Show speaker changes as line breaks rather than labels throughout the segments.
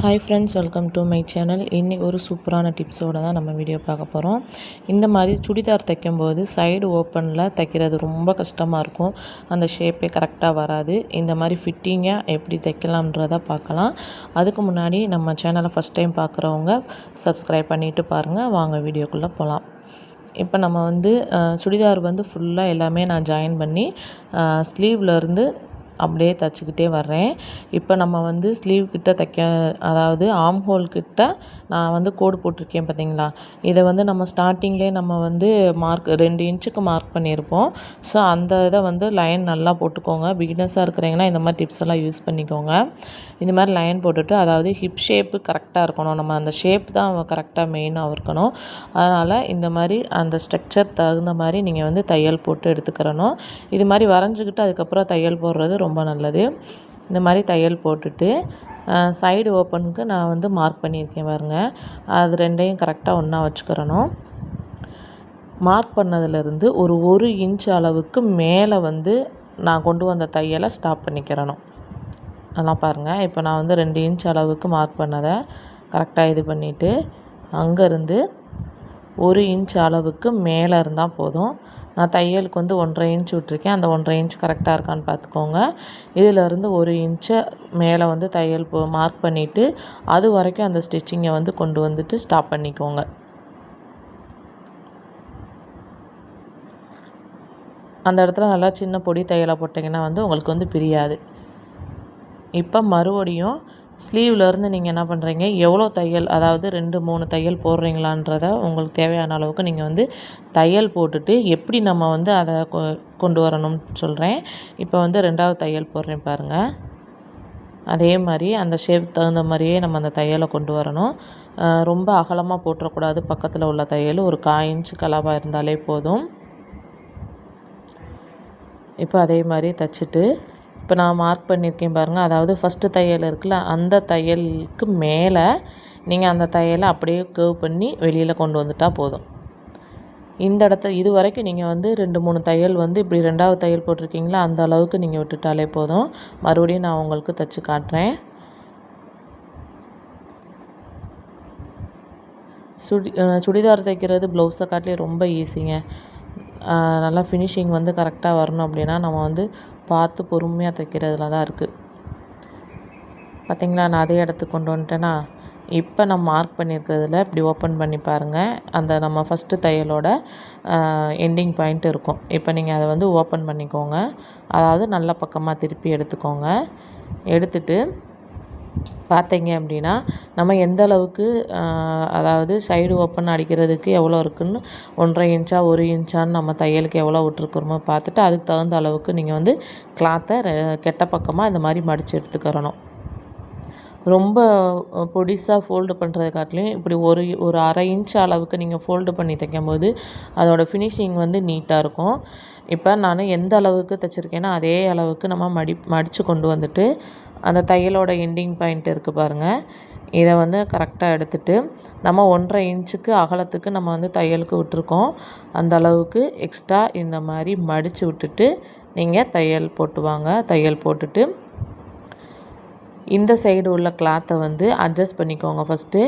Hi friends welcome to my channel இன்றைக்கி ஒரு சூப்பரான டிப்ஸோடு தான் நம்ம வீடியோ பார்க்க போகிறோம் இந்த மாதிரி சுடிதார் தைக்கும்போது சைடு ஓப்பனில் தைக்கிறது ரொம்ப கஷ்டமாக இருக்கும். அந்த ஷேப்பே கரெக்டாக வராது. இந்த மாதிரி ஃபிட்டிங்காக எப்படி தைக்கலாம்ன்றதை பார்க்கலாம். அதுக்கு முன்னாடி நம்ம சேனலை ஃபஸ்ட் டைம் பார்க்குறவங்க சப்ஸ்கிரைப் பண்ணிவிட்டு பாருங்கள் வாங்க வீடியோக்குள்ளே போகலாம் இப்போ நம்ம வந்து சுடிதார் வந்து ஃபுல்லாக எல்லாமே நான் ஜாயின் பண்ணி ஸ்லீவ்லேருந்து அப்படியே தைச்சிக்கிட்டே வர்றேன். இப்போ நம்ம வந்து ஸ்லீவ் கிட்ட தைக்க அதாவது ஆம் ஹோல் கிட்ட நான் வந்து கோடு போட்டிருக்கேன் பார்த்தீங்களா? இதை வந்து நம்ம ஸ்டார்டிங்லேயே நம்ம வந்து மார்க் ரெண்டு இன்ச்சுக்கு மார்க் பண்ணியிருப்போம். ஸோ அந்த இதை வந்து லைன் நல்லா போட்டுக்கோங்க. பிகினர்ஸாக இருக்கிறீங்கன்னா இந்த மாதிரி டிப்ஸ் எல்லாம் யூஸ் பண்ணிக்கோங்க. இந்த மாதிரி லைன் போட்டுட்டு அதாவது ஹிப் ஷேப்பு கரெக்டாக இருக்கணும். நம்ம அந்த ஷேப் தான் கரெக்டாக மெயினாக இருக்கணும். அதனால் இந்த மாதிரி அந்த ஸ்ட்ரக்சர் தகுந்த மாதிரி நீங்கள் வந்து தையல் போட்டு எடுத்துக்கிறணும். இது மாதிரி வரைஞ்சிக்கிட்டு அதுக்கப்புறம் தையல் போடுறது ரொம்ப ரொம்ப நல்லது. இந்த மாதிரி தையல் போட்டுட்டு சைடு ஓப்பனுக்கு நான் வந்து மார்க் பண்ணியிருக்கேன் பாருங்கள் அது ரெண்டையும் கரெக்டாக ஒன்றா வச்சுக்கிறணும். மார்க் பண்ணதுலேருந்து ஒரு ஒரு இன்ச் அளவுக்கு மேலே வந்து நான் கொண்டு வந்த தையலை ஸ்டாப் பண்ணிக்கிறணும். அதெல்லாம் பாருங்கள் இப்போ நான் வந்து ரெண்டு இன்ச் அளவுக்கு மார்க் பண்ணதை கரெக்டாக இது பண்ணிவிட்டு அங்கேருந்து ஒரு இன்ச் அளவுக்கு மேலே இருந்தால் போதும். நான் தையலுக்கு வந்து ஒன்றரை இன்ச் விட்ருக்கேன் அந்த ஒன்றரை இன்ச் கரெக்டாக இருக்கான்னு பார்த்துக்கோங்க. இதிலேருந்து ஒரு இன்ச்சை மேலே வந்து தையல் போ மார்க் பண்ணிவிட்டு அது வரைக்கும் அந்த ஸ்டிச்சிங்கை வந்து கொண்டு வந்துட்டு ஸ்டாப் பண்ணிக்கோங்க. அந்த இடத்துல நல்லா சின்ன பொடி தையலை போட்டிங்கன்னா வந்து உங்களுக்கு வந்து பிரியாது. இப்போ மறுபடியும் ஸ்லீவ்லேருந்து நீங்கள் என்ன பண்ணுறீங்க எவ்வளோ தையல் அதாவது ரெண்டு மூணு தையல் போடுறீங்களான்றத உங்களுக்கு தேவையான அளவுக்கு நீங்கள் வந்து தையல் போட்டுட்டு எப்படி நம்ம வந்து அதை கொண்டு வரணும்னு சொல்கிறேன் இப்போ வந்து ரெண்டாவது தையல் போடுறேன் பாருங்கள் அதே மாதிரி அந்த ஷேப் தகுந்த மாதிரியே நம்ம அந்த தையலை கொண்டு வரணும். ரொம்ப அகலமாக போட்டுறக்கூடாது. பக்கத்தில் உள்ள தையல் ஒரு காயின்ச்சு கலவாக இருந்தாலே போதும். இப்போ அதே மாதிரி தைச்சிட்டு இப்போ நான் மார்க் பண்ணியிருக்கேன் பாருங்கள் அதாவது ஃபஸ்ட்டு தையல் இருக்குல்ல அந்த தையலுக்கு மேலே நீங்கள் அந்த தையலை அப்படியே கேவ் பண்ணி வெளியில் கொண்டு வந்துட்டால் போதும். இந்த இடத்த இது வரைக்கும் நீங்கள் வந்து ரெண்டு மூணு தையல் வந்து இப்படி ரெண்டாவது தையல் போட்டிருக்கீங்களா அந்த அளவுக்கு நீங்கள் விட்டுட்டாலே போதும். மறுபடியும் நான் உங்களுக்கு தைச்சி காட்டுறேன். சுடி சுடிதார் தைக்கிறது ப்ளவுஸை காட்டிலே ரொம்ப ஈஸிங்க நல்லா ஃபினிஷிங் வந்து கரெக்டாக வரணும் அப்படின்னா நம்ம வந்து பார்த்து பொறுமையாக தைக்கிறதுல தான் இருக்குது பார்த்திங்களா நான் அதே இடத்துக்கு கொண்டு வந்துட்டேன்னா இப்போ நம்ம மார்க் பண்ணியிருக்கிறதுல இப்படி ஓப்பன் பண்ணி பாருங்கள் அந்த நம்ம ஃபஸ்ட்டு தையலோட எண்டிங் பாயிண்ட் இருக்கும். இப்போ நீங்கள் அதை வந்து ஓப்பன் பண்ணிக்கோங்க. அதாவது நல்ல பக்கமாக திருப்பி எடுத்துக்கோங்க. எடுத்துட்டு பார்த்தீங்க அப்படின்னா நம்ம எந்த அளவுக்கு அதாவது சைடு ஓப்பன் அடிக்கிறதுக்கு எவ்வளோ இருக்குதுன்னு ஒன்றரை இன்ச்சா ஒரு இன்ச்சான்னு நம்ம தையலுக்கு எவ்வளோ விட்ருக்குறோமோ பார்த்துட்டு அதுக்கு தகுந்த அளவுக்கு நீங்கள் வந்து கிளாத்தை கெட்ட பக்கமாக இந்த மாதிரி மடித்து எடுத்துக்கிறணும். ரொம்ப பொடிசாக ஃபோல்டு பண்ணுறது காட்டிலையும் இப்படி ஒரு ஒரு அரை இன்ச் அளவுக்கு நீங்கள் ஃபோல்டு பண்ணி தைக்கும்போது அதோடய ஃபினிஷிங் வந்து நீட்டாக இருக்கும். இப்போ நான் எந்த அளவுக்கு தைச்சிருக்கேனோ அதே அளவுக்கு நம்ம மடி மடித்து கொண்டு வந்துட்டு அந்த தையலோட எண்டிங் பாயிண்ட் இருக்குது பாருங்கள் இதை வந்து கரெக்டாக எடுத்துகிட்டு நம்ம ஒன்றரை இன்ச்சுக்கு அகலத்துக்கு நம்ம வந்து தையலுக்கு விட்டுருக்கோம். அந்த அளவுக்கு எக்ஸ்ட்ரா இந்த மாதிரி மடித்து விட்டுட்டு நீங்கள் தையல் போட்டுவாங்க தையல் போட்டுட்டு இந்த சைடு உள்ள கிளாத்தை வந்து அட்ஜஸ்ட் பண்ணிக்கோங்க ஃபஸ்ட்டு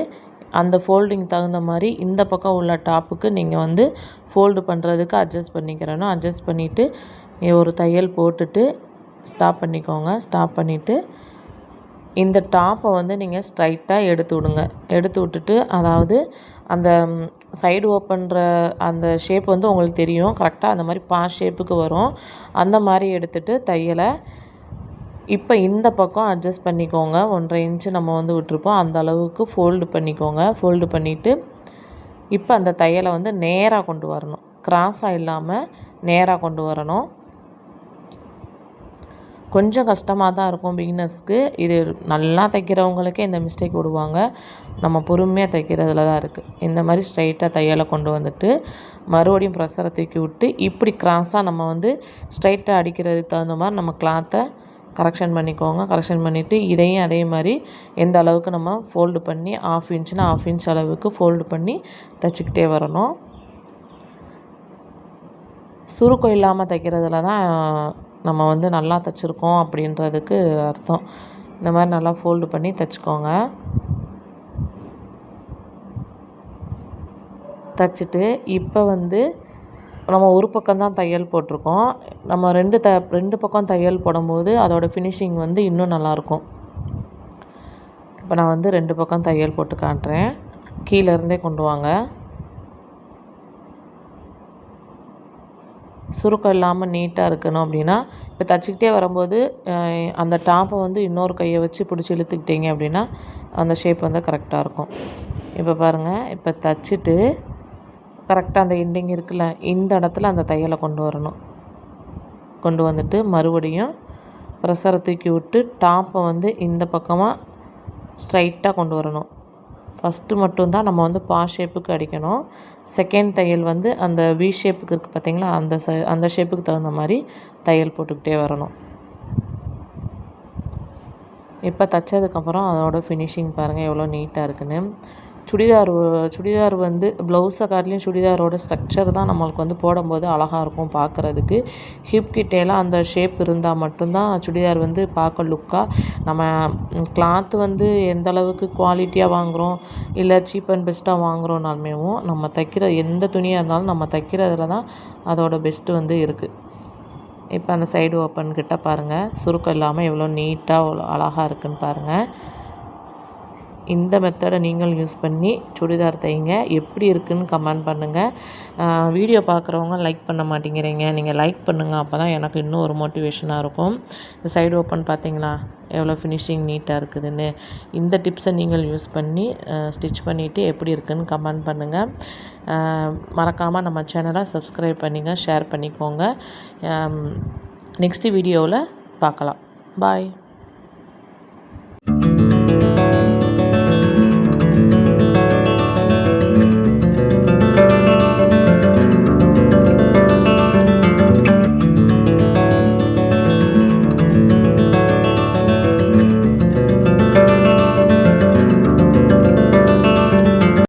அந்த ஃபோல்டிங் தகுந்த மாதிரி இந்த பக்கம் உள்ள டாப்புக்கு நீங்கள் வந்து ஃபோல்டு பண்ணுறதுக்கு அட்ஜஸ்ட் பண்ணிக்கிறேனோ அட்ஜஸ்ட் பண்ணிவிட்டு ஒரு தையல் போட்டுட்டு ஸ்டாப் பண்ணிக்கோங்க. ஸ்டாப் பண்ணிவிட்டு இந்த டாப்பை வந்து நீங்கள் ஸ்ட்ரைட்டாக எடுத்து விடுங்க. எடுத்து விட்டுட்டு அதாவது அந்த சைடு ஓப்பன்ற அந்த ஷேப் வந்து உங்களுக்கு தெரியும். கரெக்டாக அந்த மாதிரி பா ஷேப்புக்கு வரும். அந்த மாதிரி எடுத்துகிட்டு தையலை இப்போ இந்த பக்கம் அட்ஜஸ்ட் பண்ணிக்கோங்க. ஒன்றரை இன்ச்சு நம்ம வந்து விட்டுருப்போம். அந்த அளவுக்கு ஃபோல்டு பண்ணிக்கோங்க. ஃபோல்டு பண்ணிவிட்டு இப்போ அந்த தையலை வந்து நேராக கொண்டு வரணும். கிராஸாக இல்லாமல் நேராக கொண்டு வரணும். கொஞ்சம் கஷ்டமாக தான் இருக்கும் பிகினர்ஸ்க்கு இது நல்லா தைக்கிறவங்களுக்கே இந்த மிஸ்டேக் விடுவாங்க. நம்ம பொறுமையாக தைக்கிறதுல தான் இருக்குது இந்த மாதிரி ஸ்ட்ரைட்டாக தையலை கொண்டு வந்துட்டு மறுபடியும் ப்ரெஷரை தூக்கி விட்டு இப்படி கிராஸாக நம்ம வந்து ஸ்ட்ரைட்டாக அடிக்கிறதுக்கு தகுந்த மாதிரி நம்ம கிளாத்தை கரெக்ஷன் பண்ணிக்கோங்க. கரெக்ஷன் பண்ணிவிட்டு இதையும் அதே மாதிரி எந்த அளவுக்கு நம்ம ஃபோல்டு பண்ணி ஆஃப் இன்ச்சுனா ஆஃப் இன்ச் அளவுக்கு ஃபோல்டு பண்ணி தைச்சிக்கிட்டே வரணும். சுருக்கம் இல்லாமல் தைக்கிறதுல தான் நம்ம வந்து நல்லா தைச்சிருக்கோம் அப்படின்றதுக்கு அர்த்தம். இந்த மாதிரி நல்லா ஃபோல்டு பண்ணி தைச்சிக்கோங்க. தைச்சிட்டு இப்போ வந்து நம்ம ஒரு பக்கம் தான் தையல் போட்டிருக்கோம். நம்ம ரெண்டு த ரெண்டு பக்கம் தையல் போடும்போது அதோடய ஃபினிஷிங் வந்து இன்னும் நல்லாயிருக்கும். இப்போ நான் வந்து ரெண்டு பக்கம் தையல் போட்டு காட்டுறேன். கீழேருந்தே கொண்டு வாங்க. சுருக்கம் இல்லாமல் நீட்டாக இருக்கணும் அப்படின்னா இப்போ தச்சுக்கிட்டே வரும்போது அந்த டாப்பை வந்து இன்னொரு கையை வச்சு பிடிச்சி இழுத்துக்கிட்டீங்க அப்படின்னா அந்த ஷேப் வந்து கரெக்டாக இருக்கும். இப்போ பாருங்கள் இப்போ தச்சுட்டு கரெக்டாக அந்த எண்டிங் இருக்குல்ல இந்த இடத்துல அந்த தையலை கொண்டு வரணும். கொண்டு வந்துட்டு மறுபடியும் ப்ரெஷரை தூக்கி விட்டு டாப்பை வந்து இந்த பக்கமாக ஸ்ட்ரைட்டாக கொண்டு வரணும். ஃபஸ்ட்டு மட்டும்தான் நம்ம வந்து பா ஷேப்புக்கு அடிக்கணும். செகண்ட் தையல் வந்து அந்த வி ஷேப்புக்கு இருக்குது பார்த்திங்களா அந்த ச அந்த ஷேப்புக்கு தகுந்த மாதிரி தையல் போட்டுக்கிட்டே வரணும். இப்போ தைச்சதுக்கப்புறம் அதோடய ஃபினிஷிங் பாருங்கள் எவ்வளோ நீட்டாக இருக்குன்னு. சுடிதார் சுடிதார் வந்து ப்ளவுஸை காட்டிலையும் சுடிதாரோட ஸ்ட்ரக்சர் தான் நம்மளுக்கு வந்து போடும்போது அழகாக இருக்கும் பார்க்குறதுக்கு ஹிப் கிட்டேலாம் அந்த ஷேப் இருந்தால் மட்டும்தான் சுடிதார் வந்து பார்க்க லுக்காக நம்ம கிளாத்து வந்து எந்த அளவுக்கு குவாலிட்டியாக வாங்குகிறோம் இல்லை சீப் அண்ட் பெஸ்ட்டாக வாங்குகிறோன்னாலுமேவும் நம்ம தைக்கிற எந்த துணியாக இருந்தாலும் நம்ம தைக்கிறதுல தான் அதோட பெஸ்ட்டு வந்து இருக்குது இப்போ அந்த சைடு ஓப்பன் கிட்ட பாருங்கள் சுருக்கம் இல்லாமல் எவ்வளோ நீட்டாக அழகாக இருக்குதுன்னு பாருங்கள் இந்த மெத்தடை நீங்கள் யூஸ் பண்ணி சுடிதார் தைங்க. எப்படி இருக்குதுன்னு கமெண்ட் பண்ணுங்கள் வீடியோ பார்க்குறவங்க லைக் பண்ண மாட்டேங்கிறீங்க. நீங்கள் லைக் பண்ணுங்கள் அப்போ தான் எனக்கு இன்னும் ஒரு மோட்டிவேஷனாக இருக்கும். இந்த சைடு ஓப்பன் பார்த்தீங்களா? எவ்வளோ ஃபினிஷிங் நீட்டாக இருக்குதுன்னு. இந்த டிப்ஸை நீங்கள் யூஸ் பண்ணி ஸ்டிச் பண்ணிவிட்டு எப்படி இருக்குதுன்னு கமெண்ட் பண்ணுங்கள் மறக்காமல் நம்ம சேனலை சப்ஸ்கிரைப் பண்ணிங்க ஷேர் பண்ணிக்கோங்க. நெக்ஸ்ட்டு வீடியோவில் பார்க்கலாம். பாய்